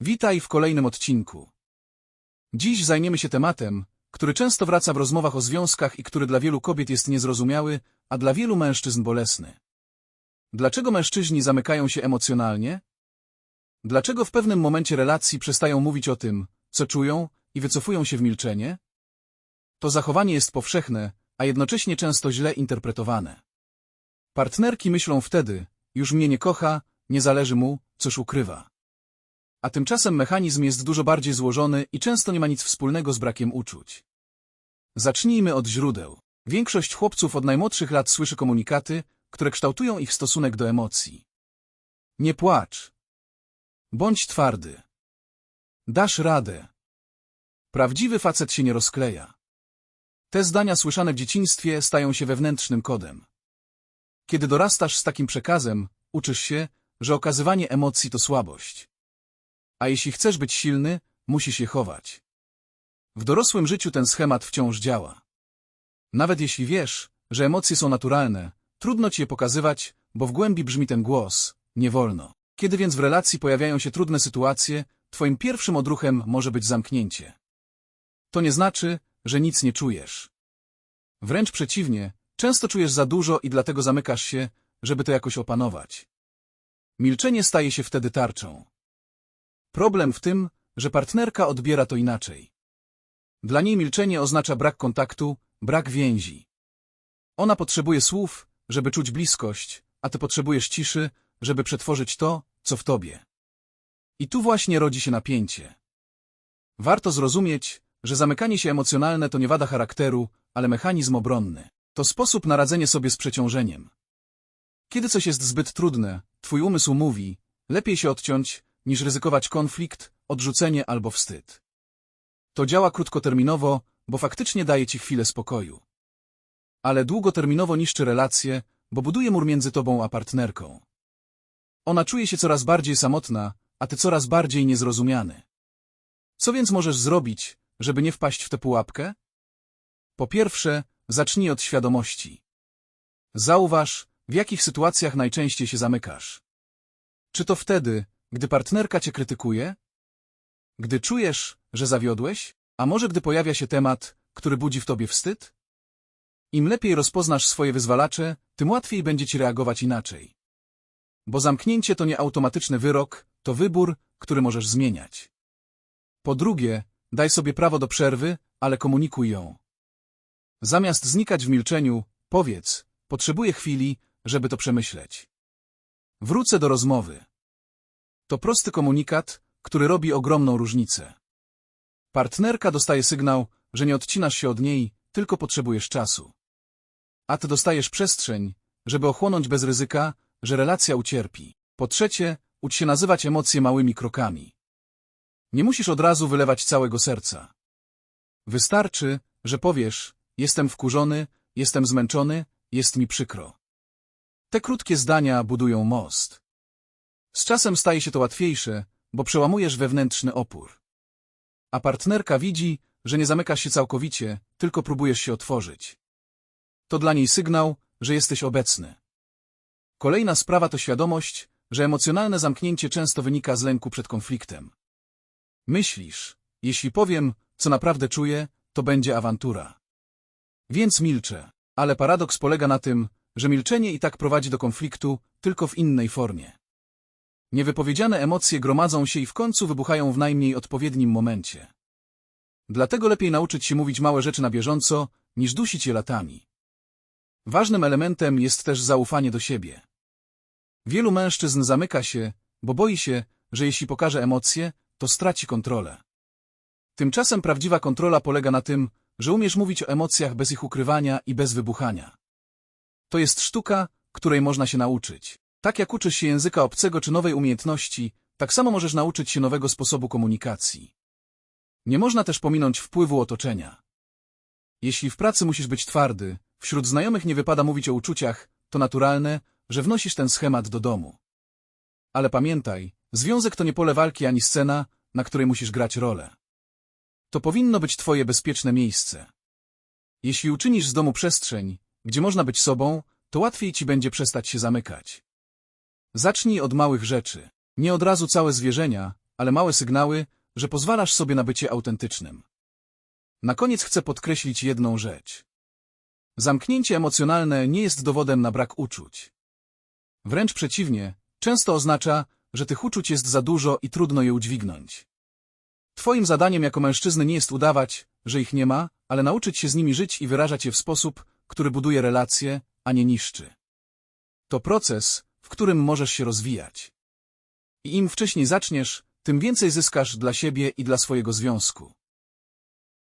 Witaj w kolejnym odcinku. Dziś zajmiemy się tematem, który często wraca w rozmowach o związkach i który dla wielu kobiet jest niezrozumiały, a dla wielu mężczyzn bolesny. Dlaczego mężczyźni zamykają się emocjonalnie? Dlaczego w pewnym momencie relacji przestają mówić o tym, co czują i wycofują się w milczenie? To zachowanie jest powszechne, a jednocześnie często źle interpretowane. Partnerki myślą wtedy, już mnie nie kocha, nie zależy mu, coś ukrywa. A tymczasem mechanizm jest dużo bardziej złożony i często nie ma nic wspólnego z brakiem uczuć. Zacznijmy od źródeł. Większość chłopców od najmłodszych lat słyszy komunikaty, które kształtują ich stosunek do emocji. Nie płacz. Bądź twardy. Dasz radę. Prawdziwy facet się nie rozkleja. Te zdania słyszane w dzieciństwie stają się wewnętrznym kodem. Kiedy dorastasz z takim przekazem, uczysz się, że okazywanie emocji to słabość. A jeśli chcesz być silny, musisz je chować. W dorosłym życiu ten schemat wciąż działa. Nawet jeśli wiesz, że emocje są naturalne, trudno ci je pokazywać, bo w głębi brzmi ten głos, nie wolno. Kiedy więc w relacji pojawiają się trudne sytuacje, twoim pierwszym odruchem może być zamknięcie. To nie znaczy, że nic nie czujesz. Wręcz przeciwnie, często czujesz za dużo i dlatego zamykasz się, żeby to jakoś opanować. Milczenie staje się wtedy tarczą. Problem w tym, że partnerka odbiera to inaczej. Dla niej milczenie oznacza brak kontaktu, brak więzi. Ona potrzebuje słów, żeby czuć bliskość, a ty potrzebujesz ciszy, żeby przetworzyć to, co w tobie. I tu właśnie rodzi się napięcie. Warto zrozumieć, że zamykanie się emocjonalne to nie wada charakteru, ale mechanizm obronny. To sposób na radzenie sobie z przeciążeniem. Kiedy coś jest zbyt trudne, twój umysł mówi, lepiej się odciąć, niż ryzykować konflikt, odrzucenie albo wstyd. To działa krótkoterminowo, bo faktycznie daje ci chwilę spokoju. Ale długoterminowo niszczy relacje, bo buduje mur między tobą a partnerką. Ona czuje się coraz bardziej samotna, a ty coraz bardziej niezrozumiany. Co więc możesz zrobić, żeby nie wpaść w tę pułapkę? Po pierwsze, zacznij od świadomości. Zauważ, w jakich sytuacjach najczęściej się zamykasz. Czy to wtedy, gdy partnerka cię krytykuje? Gdy czujesz, że zawiodłeś? A może gdy pojawia się temat, który budzi w tobie wstyd? Im lepiej rozpoznasz swoje wyzwalacze, tym łatwiej będzie ci reagować inaczej. Bo zamknięcie to nie automatyczny wyrok, to wybór, który możesz zmieniać. Po drugie, daj sobie prawo do przerwy, ale komunikuj ją. Zamiast znikać w milczeniu, powiedz, potrzebuję chwili, żeby to przemyśleć. Wrócę do rozmowy. To prosty komunikat, który robi ogromną różnicę. Partnerka dostaje sygnał, że nie odcinasz się od niej, tylko potrzebujesz czasu. A ty dostajesz przestrzeń, żeby ochłonąć bez ryzyka, że relacja ucierpi. Po trzecie, ucz się nazywać emocje małymi krokami. Nie musisz od razu wylewać całego serca. Wystarczy, że powiesz, jestem wkurzony, jestem zmęczony, jest mi przykro. Te krótkie zdania budują most. Z czasem staje się to łatwiejsze, bo przełamujesz wewnętrzny opór. A partnerka widzi, że nie zamykasz się całkowicie, tylko próbujesz się otworzyć. To dla niej sygnał, że jesteś obecny. Kolejna sprawa to świadomość, że emocjonalne zamknięcie często wynika z lęku przed konfliktem. Myślisz, jeśli powiem, co naprawdę czuję, to będzie awantura. Więc milczę, ale paradoks polega na tym, że milczenie i tak prowadzi do konfliktu, tylko w innej formie. Niewypowiedziane emocje gromadzą się i w końcu wybuchają w najmniej odpowiednim momencie. Dlatego lepiej nauczyć się mówić małe rzeczy na bieżąco, niż dusić je latami. Ważnym elementem jest też zaufanie do siebie. Wielu mężczyzn zamyka się, bo boi się, że jeśli pokaże emocje, to straci kontrolę. Tymczasem prawdziwa kontrola polega na tym, że umiesz mówić o emocjach bez ich ukrywania i bez wybuchania. To jest sztuka, której można się nauczyć. Tak jak uczysz się języka obcego czy nowej umiejętności, tak samo możesz nauczyć się nowego sposobu komunikacji. Nie można też pominąć wpływu otoczenia. Jeśli w pracy musisz być twardy, wśród znajomych nie wypada mówić o uczuciach, to naturalne, że wnosisz ten schemat do domu. Ale pamiętaj, związek to nie pole walki ani scena, na której musisz grać rolę. To powinno być twoje bezpieczne miejsce. Jeśli uczynisz z domu przestrzeń, gdzie można być sobą, to łatwiej ci będzie przestać się zamykać. Zacznij od małych rzeczy. Nie od razu całe zwierzenia, ale małe sygnały, że pozwalasz sobie na bycie autentycznym. Na koniec chcę podkreślić jedną rzecz. Zamknięcie emocjonalne nie jest dowodem na brak uczuć. Wręcz przeciwnie, często oznacza, że tych uczuć jest za dużo i trudno je udźwignąć. Twoim zadaniem jako mężczyzny nie jest udawać, że ich nie ma, ale nauczyć się z nimi żyć i wyrażać je w sposób, który buduje relacje, a nie niszczy. To proces, w którym możesz się rozwijać. I im wcześniej zaczniesz, tym więcej zyskasz dla siebie i dla swojego związku.